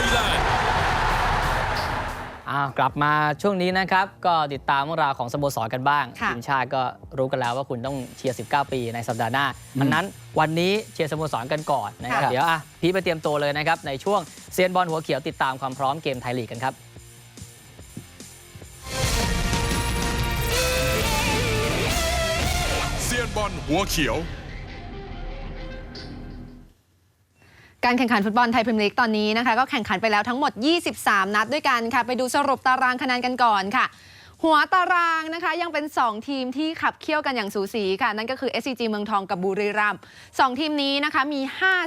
Thailand อ้าวกลับมาช่วงนี้นะครับ ก็ติดตามเรื่องราวของสโมสรกันบ้างค่ะ ทีมชาติก็รู้กันแล้วว่าคุณต้องเชียร์ 19 ปีในสัปดาห์หน้าดังนั้นวันนี้เชียร์สโมสรกันก่อนนะครับ ค่ะ เดี๋ยวอะพี่ไปเตรียมตัวเลยนะครับ ในช่วงเซียนบอลหัวเขียวติดตามความพร้อมเกมไทยลีกกันครับ เซียนบอลหัวเขียว การแข่งขันฟุตบอลไทยพรีเมียร์ลีกตอนนี้นะคะก็แข่งขันไปแล้วทั้งหมด 23 นัดด้วยกันค่ะไปดูสรุปตารางคะแนนกันก่อนค่ะ หัวตารางนะคะยังเป็น 2 ทีมที่ขับเคี่ยวกันอย่างสูสีค่ะ นั่นก็คือ SCG เมืองทองกับบุรีรัมย์สองทีมนี้นะคะมี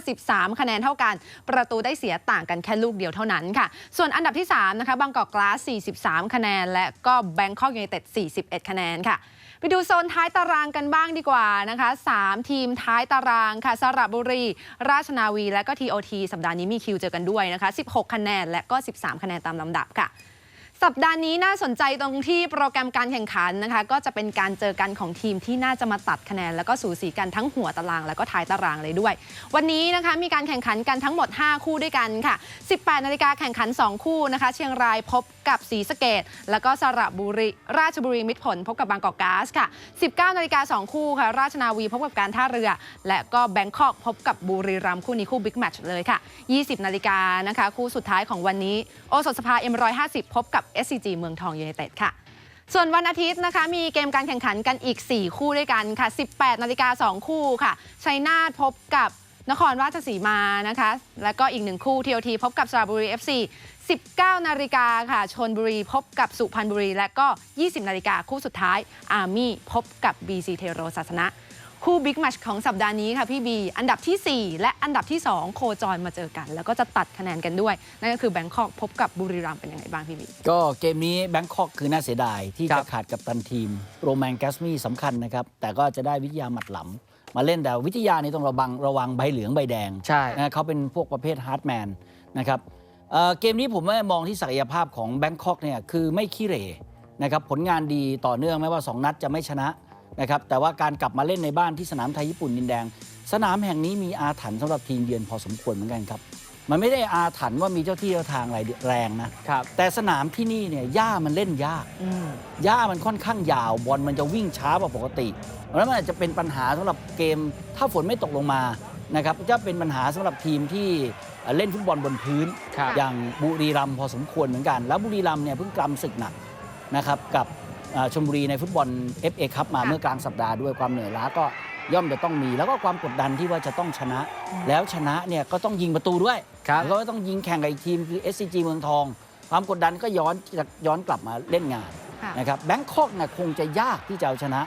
53 คะแนนเท่ากัน ประตูได้เสียต่างกันแค่ลูกเดียวเท่านั้นค่ะ ส่วนอันดับที่3นะคะบางกอกกลาส 43 คะแนน และก็แบงคอกยูไนเต็ด 41 คะแนนค่ะ ไปดูโซนท้ายตารางกันบ้างดีกว่านะคะ 3 ทีมท้ายตารางค่ะสระบุรี ราชนาวี และก็ทีโอทีสัปดาห์นี้มีคิวเจอกันด้วยนะคะ 16 คะแนนและก็ 13 คะแนนตามลำดับค่ะ สัปดาห์นี้น่าสนใจตรงที่โปรแกรมการแข่งขันนะคะ ก็จะเป็นการเจอกันของทีมที่น่าจะมาตัดคะแนน แล้วก็สูสีกันทั้งหัวตาราง แล้วก็ท้ายตารางเลยด้วย วันนี้นะคะมีการแข่งขันกันทั้งหมด 5 คู่ด้วยกันค่ะ 18 นาฬิกาแข่งขัน 2 คู่นะคะ เชียงรายพบกับศรีสะเกดแล้วก็สระบุรีราชบุรีมิตรผลพบกับบางกอกก๊าซค่ะ 19 นาฬิกา2คู่ค่ะ ราชนาวีพบกับการท่าเรือ และก็แบงคอกพบกับบุรีรัมย์คู่นี้คู่บิ๊กแมตช์เลยค่ะ 20 นาฬิกานะคะคู่สุดท้ายของวันนี้โอสถสภา M150 พบกับ SCG เมืองทองยูไนเต็ดค่ะ ส่วนวันอาทิตย์นะคะมีเกมการแข่งขันกันอีก 4 คู่ด้วยกันค่ะ 18นาฬิกา2คู่ค่ะชัยนาทพบกับนครราชสีมานะคะ แล้วก็อีกหนึ่งคู่ TOT พบกับสระบุรี FC 19 นาฬิกาค่ะ ชนบุรีพบกับสุพรรณบุรี และก็ 20 นาฬิกาคู่สุดท้ายอาร์มี่พบกับ BC เทโรศาสนะ คู่บิ๊กแมตช์ของสัปดาห์นี้ค่ะพี่บี อันดับทีสี่ 4 และอันดับที่ 2 โคจรมาเจอกัน แล้วก็จะตัดคะแนนกันด้วย นั่นก็คือแบงคอกพบกับบุรีรัมย์เป็นยังไงบ้างพี่บี ก็เกมนี้แบงคอกคือน่าเสียดาย ที่ครัจะบขาดกับตันทีม โรแมนแกสมี่สำคัญนะครับ แต่ก็จะได้วิทยาหมัดหลำมาเล่นแต่วิทยานี่ต้องระวังระวังใบเหลืองใบแดงใช่นะเขาเป็นพวกประเภทฮาร์ดแมนนะครับเอ่อเกมนี้ผมว่ามองที่ศักยภาพของแบงคอกเนี่ยคือไม่ขี้เหร่นะครับผลงานดีต่อเนื่องแม้ว่า 2 นัดจะไม่ชนะ นะครับแต่ว่าการกลับมาเล่นในบ้านที่สนามไทยญี่ปุ่นดินแดง สนามแห่งนี้มีอาถรรพ์สำหรับทีมเยือนพอสมควรเหมือนกันครับ มันไม่ได้อาถรรพ์ว่ามีเจ้าที่เจ้าทางอะไรแรงนะครับ แต่สนามที่นี่เนี่ยหญ้ามันเล่นยากหญ้ามันค่อนข้างยาวบอลมันจะวิ่งช้ากว่าปกติเพราะฉะนั้นมันอาจจะเป็นปัญหาสำหรับเกม ถ้าฝนไม่ตกลงมานะครับจะเป็นปัญหาสำหรับทีมที่เอ่อเล่นฟุตบอลบนพื้น ครับ อย่างบุรีรัมย์พอสมควรเหมือนกัน แล้วบุรีรัมย์เนี่ยเพิ่งกำศึกหนักนะครับกับเอ่อ ชลบุรีในฟุตบอล FA คัพมาค่ะเมื่อกลางสัปดาห์ด้วยความเหนื่อยล้าก็ย่อมจะต้องมี แล้วก็ความกดดันที่ว่าจะต้องชนะ แล้วชนะเนี่ยก็ต้องยิงประตูด้วยครับแล้วก็ต้องยิงแข่งกับอีกทีมคือ SCG เมืองทอง ความกดดันก็ย้อนจะย้อนกลับมาเล่นงานค่ะนะครับแบงคอกเนี่ยคงจะยากที่จะเอาชนะ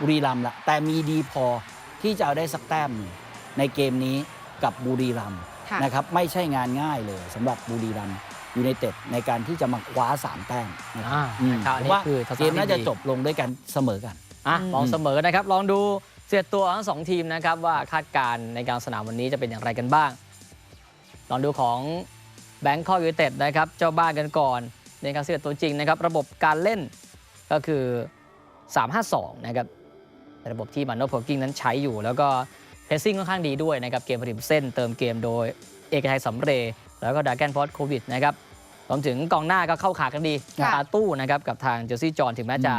บุรีรัมย์ละแต่มีดีพอที่จะเอาได้สักแต้มหนึ่งในเกมนี้กับบุรีรัมย์ค่ะนะครับไม่ใช่งานง่ายเลยสำหรับบุรีรัมย์ ยูไนเต็ดในการที่จะมาคว้าสามแต้มนะครับอ่าอืมนะครับอันผมนี้ว่าคือทัศนะเกมน่าจะที่ดี จบลงด้วยกันเสมอกัน อะอืมลองเสมอนะครับ ลองดูเสียดตัวทั้งสองทีมนะครับว่าคาดการณ์ในกลารสนามวันนี้จะเป็นอย่างไรกันบ้าง ลองดูของแบง k อกยู i เต็ดนะครับ เจ้าบ้านกันก่อนในการเสียดตัวจริงนะครับ ระบบการเล่นก็คือ 352 นะครับเป็นระบบที่มันโนโพกิ้งนั้นใช้อยู่ แล้วก็เพสซิ่งค่อนข้างดีด้วยนะครับ เกมผลิตเส้นเติมเกมโดยเอกชัยสำเรย์ แล้วก็ดาแกนพอดโควิดนะครับรวมถึงกองหน้าก็เข้าขากันดีค่ะตาตู้นะครับกับทางเจอร์ซี่จอห์นถึงแม้จะ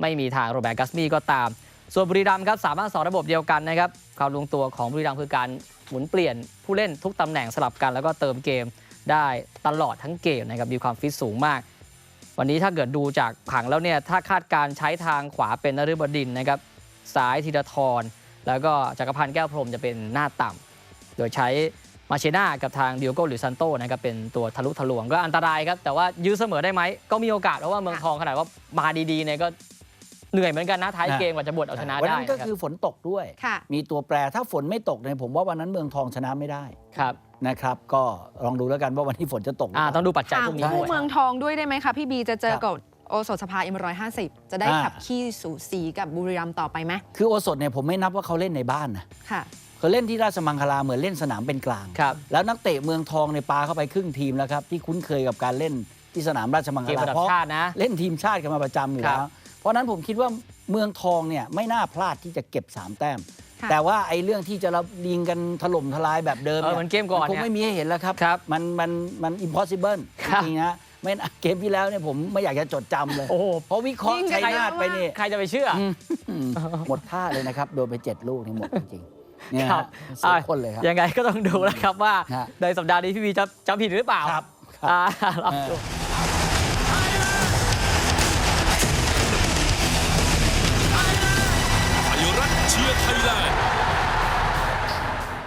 ไม่มีทางโรแบร์ตกัสมี่ก็ตาม ส่วนบุรีรัมย์ครับสามารถสอนระบบเดียวกันนะครับความลงตัวของบุรีรัมย์คือการหมุนเปลี่ยนผู้เล่นทุกตำแหน่งสลับกัน แล้วก็เติมเกมได้ตลอดทั้งเกมนะครับมีความฟิตสูงมาก วันนี้ถ้าเกิดดูจากผังแล้วเนี่ยถ้าคาดการณ์ใช้ทางขวาเป็นนฤบดินทร์นะครับซ้ายธีรทรแล้วก็จักรพันธ์แก้วพรหมจะเป็นหน้าต่ำโดยใช้ มาเชน่ากับทางดิโอโกหรือซันโตนะครับเป็นตัวทะลุทะลวงก็อันตรายครับ แต่ว่ายื้อเสมอได้ไหม ก็มีโอกาสเพราะว่าเมืองทองขนาดว่ามาดีๆเนี่ยก็เหนื่อยเหมือนกันนะท้ายเกมกว่าจะบดเอาชนะวันได้นั้นก็นะครับคือฝนตกด้วยค่ะมีตัวแปรถ้าฝนไม่ตกเนี่ยผมว่าวันนั้นเมืองทองชนะไม่ได้ครับนะครับ ก็ลองดูแล้วกันว่าวันนี้ฝนจะตกหรือ่าเปล่าต้องดูปัจจัยถามพวกนี้คู่ด้วยเมืองทองด้วยได้ไหมคะพี่บีจะเจอครับกับ โอสถสภา M150 จะได้อ่าขับขี้สูสีกับบุรีรัมย์ต่อไปไหมคือโอสถเนี่ยผมไม่นับว่าเขาเล่นในบ้านนะค่ะเขาเล่นที่ราชมังคลาเหมือนเล่นสนามเป็นกลาง ครับ แล้วนักเตะเมืองทองในยปาเข้าไปครึ่งทีมแล้วครับ ที่คุ้นเคยกับการเล่นที่สนามราชมังคเกมลาระดับเพราะชาตินะ เล่นทีมชาติกันมาประจำอยู่ครัแล้บวเพราะฉะนั้นผมคิดว่าเมืองทองเนี่ยไม่น่าพลาดที่จะเก็บ3แต้ม ค่ะแต่ว่าไอ้เรื่องที่จะเรายิงกันถล่มทลายแบบเดิมเออเหมือนเกมก่อนคงเนี่ยไม่มีให้เห็นแล้วครับ ครับมันมันมัน impossible ครับ จริงๆนะ ไม่เกมที่แล้วเนี่ยผมไม่อยากจะจดจำเลย โอ้โหเพราะวิเคราะห์ชัยนาทไปนี่ใครจะไปเชื่อหมดท่าเลยนะครับ โดนไปเจ็ดลูกนี่หมดจริงครับสองคนเลยครับ ยังไงก็ต้องดูนะครับว่าในสัปดาห์นี้พี่วีจะจำผิดหรือเปล่าครับ อ่าเราดู ไทยรัฐเชียร์ไทยแลนด์